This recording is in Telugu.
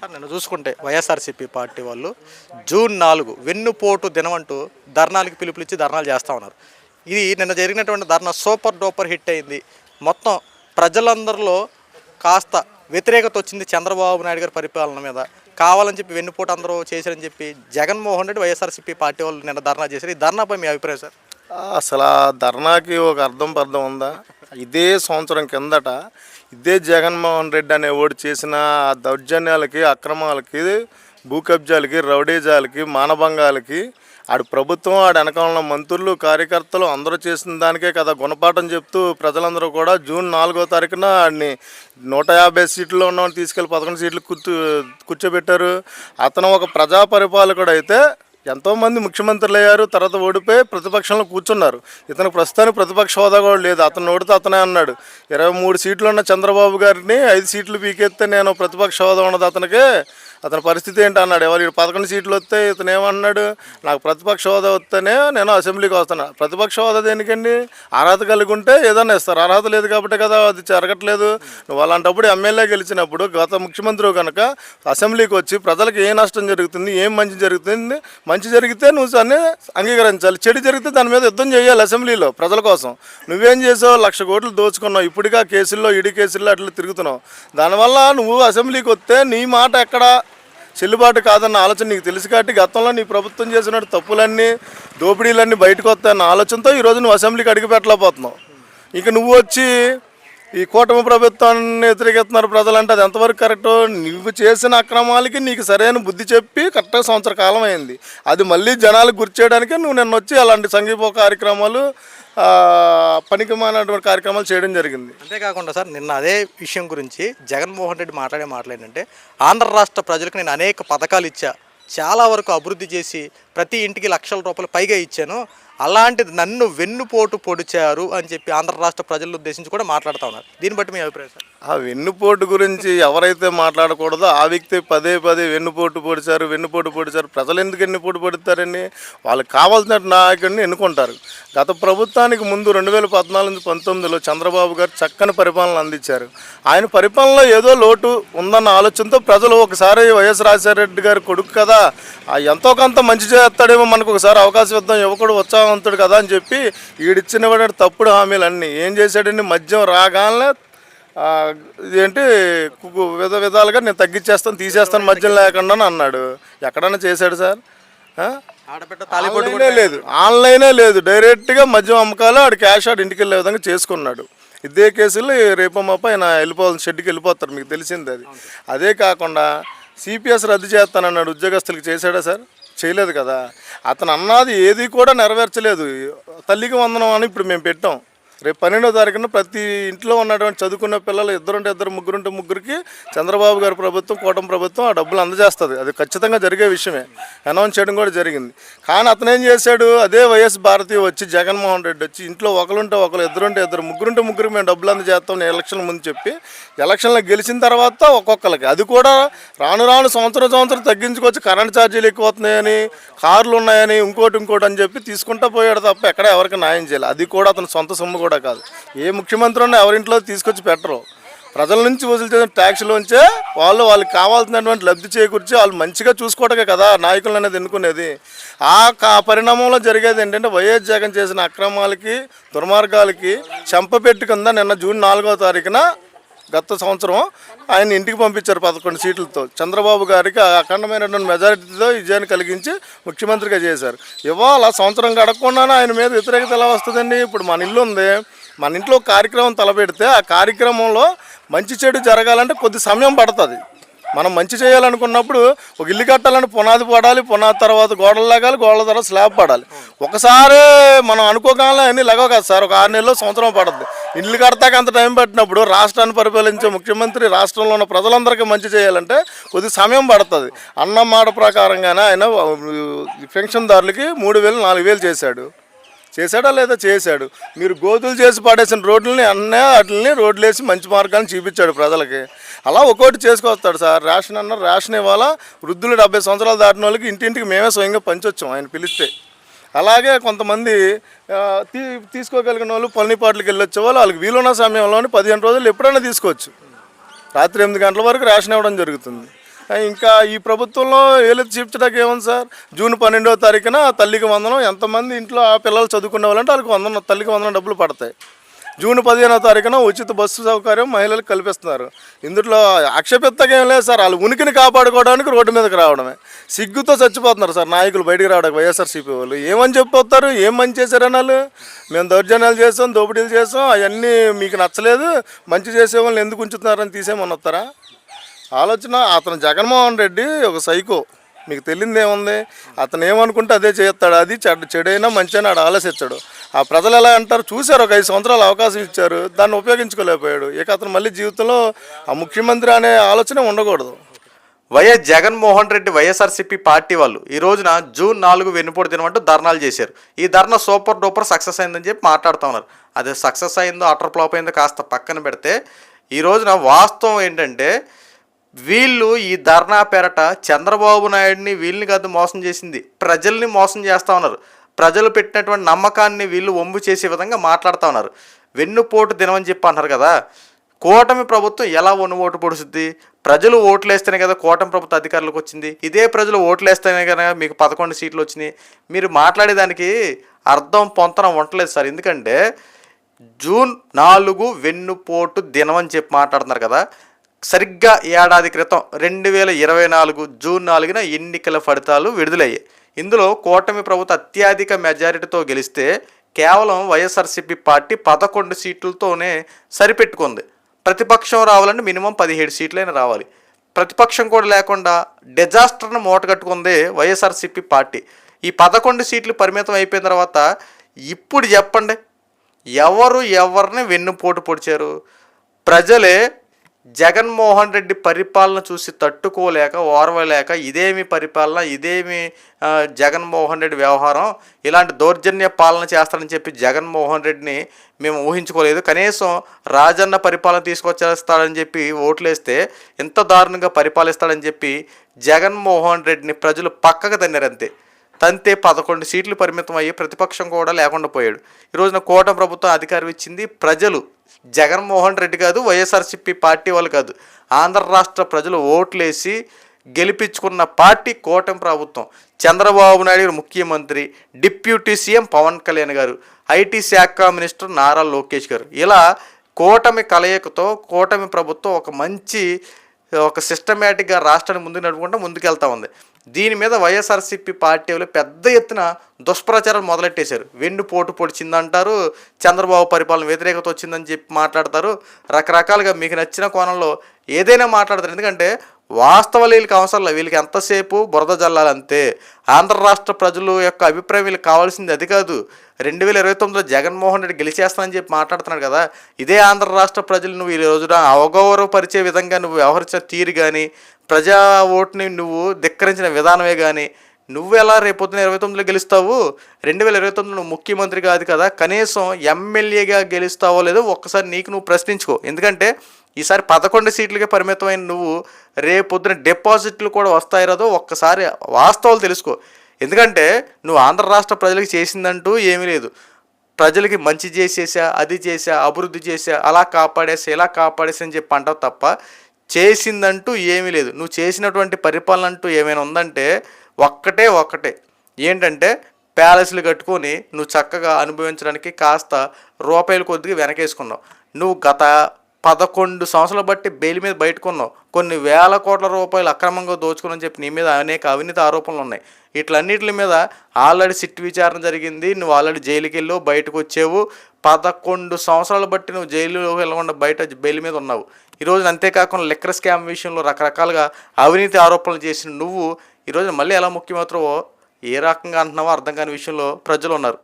సార్ నేను చూసుకుంటే వైఎస్ఆర్సీపీ పార్టీ వాళ్ళు జూన్ నాలుగు వెన్నుపోటు దినం అంటూ ధర్నాలకి పిలుపులిచ్చి ధర్నాలు చేస్తూ ఉన్నారు. ఇది నిన్న జరిగినటువంటి ధర్నా సూపర్ డూపర్ హిట్ అయింది. మొత్తం ప్రజలందరిలో కాస్త వ్యతిరేకత వచ్చింది చంద్రబాబు నాయుడు గారి పరిపాలన మీద. కావాలని చెప్పి వెన్నుపోటు అందరూ చేశారని చెప్పి జగన్మోహన్ రెడ్డి వైఎస్ఆర్సీపీ పార్టీ వాళ్ళు నిన్న ధర్నా చేశారు. ఈ ధర్నాపై మీ అభిప్రాయం సార్? అసలు ఆ ధర్నాకి ఒక అర్థం పర్థం ఉందా? ఇదే సంవత్సరం కిందట ఇదే జగన్మోహన్ రెడ్డి అనే ఓడి చేసిన ఆ దౌర్జన్యాలకి అక్రమాలకి భూ కబ్జాలకి రౌడీజాలకి మానభంగాలకి ఆడు ప్రభుత్వం ఆడ వెనకాలన్న మంత్రులు కార్యకర్తలు అందరూ చేసిన దానికే కదా గుణపాఠం చెప్తూ ప్రజలందరూ కూడా జూన్ నాలుగో తారీఖున ఆడిని నూట యాభై సీట్లో ఉన్నవాడిని తీసుకెళ్ళి పదకొండు సీట్లు కూర్చో కూర్చోబెట్టారు. అతను ఒక ప్రజా పరిపాలకుడు అయితే ఎంతోమంది ముఖ్యమంత్రులు అయ్యారు తర్వాత ఓడిపోయి ప్రతిపక్షంలో కూర్చున్నారు. ఇతను ప్రస్తుతానికి ప్రతిపక్ష హోదా కూడా లేదు. అతను ఓడితే అతనే అన్నాడు. ఇరవై మూడు సీట్లు ఉన్న చంద్రబాబు గారిని ఐదు సీట్లు పీకెత్తే నేను ప్రతిపక్ష హోదా ఉన్నది అతనికి. అతని పరిస్థితి ఏంటి అన్నాడు. ఎవరు పదకొండు సీట్లు వస్తే ఇతను ఏమన్నాడు? నాకు ప్రతిపక్ష హోదా వస్తేనే నేను అసెంబ్లీకి వస్తాను ప్రతిపక్ష హోదా దేనికండి? అర్హత కలిగి ఉంటే ఏదైనా ఇస్తారు. అర్హత లేదు కాబట్టి కదా అది జరగట్లేదు. నువ్వు అలాంటప్పుడు ఎమ్మెల్యే గెలిచినప్పుడు గత ముఖ్యమంత్రి కనుక అసెంబ్లీకి వచ్చి ప్రజలకు ఏ నష్టం జరుగుతుంది ఏం మంచి జరుగుతుంది మంచి జరిగితే నువ్వు దాన్ని అంగీకరించాలి. చెడు జరిగితే దాని మీద యుద్ధం చేయాలి అసెంబ్లీలో ప్రజల కోసం. నువ్వేం చేసావు? లక్ష కోట్లు దోచుకున్నావు. ఇప్పటికా కేసుల్లో ఇడి కేసుల్లో అట్లా తిరుగుతున్నావు. దానివల్ల నువ్వు అసెంబ్లీకి వస్తే నీ మాట ఎక్కడ? చెల్లుబాటు కాదన్న ఆలోచన నీకు తెలుసు కాబట్టి గతంలో నీ ప్రభుత్వం చేసిన తప్పులన్నీ దోపిడీలన్నీ బయటకు వస్తాయన్న ఆలోచనతో ఈరోజు నువ్వు అసెంబ్లీకి అడిగి పెట్టలేకపోతున్నావు. ఇక నువ్వు వచ్చి ఈ కూటమి ప్రభుత్వాన్ని వ్యతిరేకిస్తున్నారు ప్రజలంటే అది ఎంతవరకు కరెక్ట్? నువ్వు చేసిన అక్రమాలకి నీకు సరైన బుద్ధి చెప్పి కరెక్ట్గా సంవత్సర కాలం అయింది. అది మళ్ళీ జనాలకు గుర్తు చేయడానికి నువ్వు నిన్న వచ్చి అలాంటి సంగీప కార్యక్రమాలు ఆ, కార్యక్రమాలు చేయడం జరిగింది. అంతేకాకుండా సార్ నిన్న అదే విషయం గురించి జగన్మోహన్ రెడ్డి మాట్లాడే మాటలు ఏంటంటే ఆంధ్ర రాష్ట్ర ప్రజలకు నేను అనేక పథకాలు ఇచ్చా. చాలా వరకు అభివృద్ధి చేసి ప్రతి ఇంటికి లక్షల రూపాయలు పైగా ఇచ్చాను. అలాంటిది నన్ను వెన్నుపోటు పొడిచారు అని చెప్పి ఆంధ్ర రాష్ట్ర ప్రజలను ఉద్దేశించి కూడా మాట్లాడుతూ ఉన్నారు. దీన్ని బట్టి మీ అభిప్రాయం సార్? ఆ వెన్నుపోటు గురించి ఎవరైతే మాట్లాడకూడదో ఆ వ్యక్తి పదే పదే వెన్నుపోటు పొడిచారు వెన్నుపోటు పొడిచారు. ప్రజలు ఎందుకు వెన్నుపోటు పొడుతారండి? వాళ్ళకి కావాల్సిన నాయకుడిని ఎన్నుకుంటారు. గత ప్రభుత్వానికి ముందు రెండు వేల పద్నాలుగు నుంచి పంతొమ్మిదిలో చంద్రబాబు గారు చక్కని పరిపాలన అందించారు. ఆయన పరిపాలనలో ఏదో లోటు ఉందన్న ఆలోచనతో ప్రజలు ఒకసారి వైఎస్ రాజశేఖర రెడ్డి గారు కొడుకు కదా ఎంతో కొంత మంచి చేస్తాడేమో మనకు ఒకసారి అవకాశం ఇద్దాం యువకుడు ఉత్సాహవంతుడు కదా అని చెప్పి ఈడిచ్చిన తప్పుడు హామీలన్నీ. ఏం చేశాడండి? మద్యం రాగానే ఇదేంటి విధ విధాలుగా నేను తగ్గించేస్తాను తీసేస్తాను మద్యం లేకుండా అని అన్నాడు. ఎక్కడన్నా చేశాడు సార్? ఆ? ఆడబిడ్డ తాలిపొట్టు ఆన్లైనే లేదు. ఆన్లైనే లేదు. డైరెక్ట్గా మద్యం అమ్మకాలు ఆడు క్యాష్ ఆడు ఇంటికి వెళ్ళే విధంగా చేసుకున్నాడు. ఇదే కేసులు రేపు మాప ఆయన వెళ్ళిపోవాలి షెడ్కి వెళ్ళిపోతారు మీకు తెలిసింది అది. అదే కాకుండా సిపిఎస్ రద్దు చేస్తానన్నాడు ఉద్యోగస్తులకు చేశాడా సార్? చేయలేదు కదా. అతను అన్నది ఏది కూడా నెరవేర్చలేదు. తల్లికి వందనం అని ఇప్పుడు మేము పెట్టాం. రేపు పన్నెండో తారీఖున ప్రతి ఇంట్లో ఉన్నటువంటి చదువుకున్న పిల్లలు ఇద్దరుంటే ఇద్దరు ముగ్గురుంటే ముగ్గురికి చంద్రబాబు గారి ప్రభుత్వం కూటమి ప్రభుత్వం ఆ డబ్బులు అందజేస్తుంది. అది ఖచ్చితంగా జరిగే విషయమే. అనౌన్స్ చేయడం కూడా జరిగింది. కానీ అతను ఏం చేశాడు? అదే వైఎస్ భారతి వచ్చి జగన్మోహన్ రెడ్డి వచ్చి ఇంట్లో ఒకరుంటే ఒకరు ఇద్దరుంటే ఇద్దరు ముగ్గురుంటే ముగ్గురికి మేము డబ్బులు అందజేస్తాం ఎలక్షన్ ముందు చెప్పి ఎలక్షన్లో గెలిచిన తర్వాత ఒక్కొక్కరికి అది కూడా రాను రాను సంవత్సరం సంవత్సరం తగ్గించుకోవచ్చు. కరెంట్ ఛార్జీలు ఎక్కువ అవుతున్నాయని కార్లు ఉన్నాయని ఇంకోటి ఇంకోటి అని చెప్పి తీసుకుంటా పోయాడు తప్ప ఎక్కడ ఎవరికి న్యాయం చేయాలి. అది కూడా అతను సొంత సొమ్ము కూడా కాదు. ఏ ముఖ్యమంత్రి ఉన్నా ఎవరింట్లో తీసుకొచ్చి పెట్టరు. ప్రజల నుంచి వసూలు చేసిన ట్యాక్స్లోంచే వాళ్ళు వాళ్ళకి కావాల్సినటువంటి లబ్ధి చేకూర్చి వాళ్ళు మంచిగా చూసుకోవటమే కదా నాయకులు అనేది ఎన్నుకునేది. ఆ కా పరిణామంలో జరిగేది ఏంటంటే వైఎస్ జగన్ చేసిన అక్రమాలకి దుర్మార్గాలకి చెంపపెట్టి కింద నిన్న జూన్ నాలుగో తారీఖున గత సంవత్సరం ఆయన ఇంటికి పంపించారు పదకొండు సీట్లతో. చంద్రబాబు గారికి అఖండమైనటువంటి మెజారిటీతో విజయాన్ని కలిగించి ముఖ్యమంత్రిగా చేశారు. ఇవాళ సంవత్సరం గడకుండానే ఆయన మీద వ్యతిరేకత ఎలా వస్తుందండి? ఇప్పుడు మన ఇల్లు ఉంది. మన ఇంట్లో కార్యక్రమం తలపెడితే ఆ కార్యక్రమంలో మంచి చెడు జరగాలంటే కొద్ది సమయం పడుతుంది. మనం మంచి చేయాలనుకున్నప్పుడు ఒక ఇల్లు కట్టాలని పునాది పడాలి పునాది తర్వాత గోడలు లాగాలి గోడల తర్వాత స్లాబ్ పడాలి. ఒకసారి మనం అనుకోగానే అన్నీ లగవ కదా సార్. ఒక ఆరు నెలలో సంవత్సరం పడుతుంది ఇల్లు కడతాక అంత టైం పట్టినప్పుడు రాష్ట్రాన్ని పరిపాలించే ముఖ్యమంత్రి రాష్ట్రంలో ఉన్న ప్రజలందరికీ మంచి చేయాలంటే కొద్ది సమయం పడుతుంది. అన్న మాట ప్రకారంగానే ఆయన పెన్షన్దారులకి మూడు వేలు నాలుగు వేలు చేశాడు. చేశాడా లేదా చేశాడు? మీరు గోతులు చేసి పడేసిన రోడ్లని అన్నీ వాటిని రోడ్లు వేసి మంచి మార్గాన్ని చూపించాడు ప్రజలకి. అలా ఒక్కోటి చేసుకొస్తాడు సార్. రేషన్ అన్న రేషన్ ఇవ్వాలా? వృద్ధులు డెబ్బై సంవత్సరాలు దాటిన వాళ్ళకి ఇంటింటికి మేమే స్వయంగా పంచొచ్చాం. ఆయన పిలిస్తే. అలాగే కొంతమంది తీ తీసుకోగలిగిన వాళ్ళు పల్లిపాట్లకి వెళ్ళొచ్చే వాళ్ళు వాళ్ళకి వీలున్న సమయంలోనే పదిహేను రోజులు ఎప్పుడైనా తీసుకోవచ్చు. రాత్రి ఎనిమిది గంటల వరకు రేషన్ ఇవ్వడం జరుగుతుంది. ఇంకా ఈ ప్రభుత్వంలో ఏలెత్తి చూపించడానికి ఏముంది సార్? జూన్ పన్నెండవ తారీఖున తల్లికి వందనం ఎంతమంది ఇంట్లో ఆ పిల్లలు చదువుకునే వాళ్ళంటే వాళ్ళకి వందనం తల్లికి వందనం డబ్బులు పడతాయి. జూన్ పదిహేనో తారీఖున ఉచిత బస్సు సౌకర్యం మహిళలకు కల్పిస్తున్నారు. ఇందులో ఆక్షేపిత్తగా ఏం లేదు సార్. వాళ్ళు ఉనికిని కాపాడుకోవడానికి రోడ్డు మీదకి రావడమే. సిగ్గుతో చచ్చిపోతున్నారు సార్ నాయకులు బయటికి రావడానికి వైఎస్ఆర్సీపీ వాళ్ళు. ఏమని చెప్పొస్తారు ఏం మంచి చేశారని వాళ్ళు మేము దౌర్జన్యాలు చేసాం దోపిడీలు చేసాం అవన్నీ మీకు నచ్చలేదు. మంచి చేసే వాళ్ళని ఎందుకు ఉంచుతున్నారని తీసేమని వస్తారా? ఆలోచన అతను జగన్మోహన్ రెడ్డి ఒక సైకో. మీకు తెలియదు ఏముంది అతను ఏమనుకుంటే అదే చేస్తాడు. అది చెడు చెడైనా మంచి అని ఆడు ఆలోచించాడు ఆ ప్రజలు ఎలా అంటారు? చూశారు ఒక ఐదు సంవత్సరాలు అవకాశం ఇచ్చారు. దాన్ని ఉపయోగించుకోలేకపోయాడు. ఇక అతను మళ్ళీ జీవితంలో ఆ ముఖ్యమంత్రి అనే ఆలోచన ఉండకూడదు. YS Jaganmohan Reddy YSRCP party వాళ్ళు ఈ రోజున జూన్ నాలుగు వెన్నుపోటు దినమంటూ ధర్నాలు చేశారు. ఈ ధర్నా సూపర్ డూపర్ సక్సెస్ అయిందని చెప్పి మాట్లాడుతూ ఉన్నారు. అది సక్సెస్ అయిందో అటర్ ఫ్లాప్ అయిందో కాస్త పక్కన పెడితే ఈ రోజున వాస్తవం ఏంటంటే వీళ్ళు ఈ ధర్నా పేరట చంద్రబాబు నాయుడిని వీళ్ళని కాదు మోసం చేసింది. ప్రజల్ని మోసం చేస్తూ ఉన్నారు. ప్రజలు పెట్టినటువంటి నమ్మకాన్ని వీళ్ళు ఒంబు చేసే విధంగా మాట్లాడుతూ ఉన్నారు. వెన్నుపోటు దినం అని చెప్పి అంటారు కదా. కూటమి ప్రభుత్వం ఎలా వన్ను ఓటు పొడుస్తుంది? ప్రజలు ఓట్లు వేస్తేనే కదా కూటమి ప్రభుత్వ అధికారులకు వచ్చింది. ఇదే ప్రజలు ఓట్లు వేస్తేనే కదా మీకు పదకొండు సీట్లు వచ్చినాయి. మీరు మాట్లాడేదానికి అర్థం పొంతన ఉండలేదు సార్. ఎందుకంటే జూన్ నాలుగు వెన్నుపోటు దినం అని చెప్పి మాట్లాడుతున్నారు కదా. సరిగ్గా ఏడాది క్రితం రెండు వేల ఇరవై నాలుగు జూన్ నాలుగున ఎన్నికల ఫలితాలు విడుదలయ్యాయి. ఇందులో కూటమి ప్రభుత్వం అత్యధిక మెజారిటీతో గెలిస్తే కేవలం వైఎస్ఆర్సీపీ పార్టీ పదకొండు సీట్లతోనే సరిపెట్టుకుంది. ప్రతిపక్షం రావాలంటే మినిమం పదిహేడు సీట్లైనా రావాలి. ప్రతిపక్షం కూడా లేకుండా డిజాస్టర్ను మూటగట్టుకుంది వైఎస్ఆర్సీపీ పార్టీ. ఈ పదకొండు సీట్లు పరిమితం అయిపోయిన తర్వాత ఇప్పుడు చెప్పండి. ఎవరు ఎవరిని వెన్నుపోటు పొడిచారు? ప్రజలే జగన్మోహన్ రెడ్డి పరిపాలన చూసి తట్టుకోలేక ఓర్వలేక ఇదేమి పరిపాలన ఇదేమి జగన్మోహన్ రెడ్డి వ్యవహారం ఇలాంటి దౌర్జన్య పాలన చేస్తారని చెప్పి జగన్మోహన్ రెడ్డిని మేము ఊహించుకోలేదు. కనీసం రాజన్న పరిపాలన తీసుకొచ్చేస్తాడని చెప్పి ఓట్లేస్తే ఇంత దారుణంగా పరిపాలిస్తాడని చెప్పి జగన్మోహన్ రెడ్డిని ప్రజలు పక్కకు తన్నారంతే తంతే పదకొండు సీట్లు పరిమితం అయ్యి ప్రతిపక్షం కూడా లేకుండా పోయాడు. ఈ రోజున కూటమి ప్రభుత్వం అధికారం ఇచ్చింది ప్రజలు. జగన్మోహన్ రెడ్డి కాదు వైఎస్ఆర్సీపీ పార్టీ వాళ్ళు కాదు. ఆంధ్ర రాష్ట్ర ప్రజలు ఓట్లేసి గెలిపించుకున్న పార్టీ కూటమి ప్రభుత్వం. చంద్రబాబు నాయుడు గారు ముఖ్యమంత్రి డిప్యూటీ సీఎం పవన్ కళ్యాణ్ గారు ఐటీ శాఖ మినిస్టర్ నారా లోకేష్ గారు. ఇలా కూటమి కలయికతో కూటమి ప్రభుత్వం ఒక మంచి ఒక సిస్టమేటిక్గా రాష్ట్రాన్ని ముందుకు నడుపుకుంటూ ముందుకెళ్తా ఉంది. దీని మీద వైఎస్ఆర్సీపీ పార్టీ వాళ్ళు పెద్ద ఎత్తున దుష్ప్రచారం మొదలెట్టేశారు. వెన్ను పోటు పొడిచిందంటారు చంద్రబాబు పరిపాలన వ్యతిరేకత వచ్చిందని చెప్పి మాట్లాడతారు. రకరకాలుగా మీకు నచ్చిన కోణంలో ఏదైనా మాట్లాడతారు. ఎందుకంటే వాస్తవాలు వీళ్ళకి అవసరం లేదు. వీళ్ళకి ఎంతసేపు బురద జల్లాలంతే? ఆంధ్ర రాష్ట్ర ప్రజల యొక్క అభిప్రాయం వీళ్ళకి కావాల్సింది అది కాదు. రెండు వేల ఇరవై తొమ్మిదిలో జగన్మోహన్ రెడ్డి గెలిచేస్తానని చెప్పి మాట్లాడుతున్నాడు కదా. ఇదే ఆంధ్ర రాష్ట్ర ప్రజలు నువ్వు ఈ రోజున అవగౌరవపరిచే విధంగా నువ్వు వ్యవహరించిన తీరు కానీ ప్రజా ఓటుని నువ్వు ధిక్కరించిన విధానమే కానీ నువ్వు ఎలా రేపొద్దున ఇరవై తొమ్మిదిలో గెలుస్తావు? రెండు వేల ఇరవై తొమ్మిదిలో నువ్వు ముఖ్యమంత్రి కాదు కదా. కనీసం ఎమ్మెల్యేగా గెలుస్తావో లేదో ఒక్కసారి నీకు నువ్వు ప్రశ్నించుకో. ఎందుకంటే ఈసారి పదకొండు సీట్లకే పరిమితమైన నువ్వు రేపొద్దున డిపాజిట్లు కూడా వస్తాయి రాదో ఒక్కసారి వాస్తవాలు తెలుసుకో. ఎందుకంటే నువ్వు ఆంధ్ర రాష్ట్ర ప్రజలకు చేసిందంటూ ఏమీ లేదు. ప్రజలకి మంచి చేసేసా అది చేసా అభివృద్ధి చేసా అలా కాపాడేసా ఇలా కాపాడేసా అని చెప్పి అంటావు తప్ప చేసిందంటూ ఏమీ లేదు. నువ్వు చేసినటువంటి పరిపాలన అంటూ ఏమైనా ఉందంటే ఒక్కటే ఒక్కటే. ఏంటంటే ప్యాలెస్లు కట్టుకొని నువ్వు చక్కగా అనుభవించడానికి కాస్త రూపాయలు కొద్దిగా వెనకేసుకున్నావు. నువ్వు గత పదకొండు సంవత్సరాలు బట్టి బెయిల్ మీద బయటకున్నావు. కొన్ని వేల కోట్ల రూపాయలు అక్రమంగా దోచుకుని చెప్పి నీ మీద అనేక అవినీతి ఆరోపణలు ఉన్నాయి. ఇట్లన్నిటి మీద ఆల్రెడీ సిట్ విచారణ జరిగింది. నువ్వు ఆల్రెడీ జైలుకి వెళ్ళావు బయటకు వచ్చావు. పదకొండు సంవత్సరాలు బట్టి నువ్వు జైలులో వెళ్ళకుండా బయట బెయిల్ మీద ఉన్నావు. ఈ అంతేకాకుండా లిక్కర్ స్కామ్ విషయంలో రకరకాలుగా అవినీతి ఆరోపణలు చేసిన నువ్వు ఈరోజు మళ్ళీ ఎలా ముఖ్యమవుతావో ఏ రకంగా అంటున్నావో అర్థం కాని విషయంలో ప్రజలు ఉన్నారు.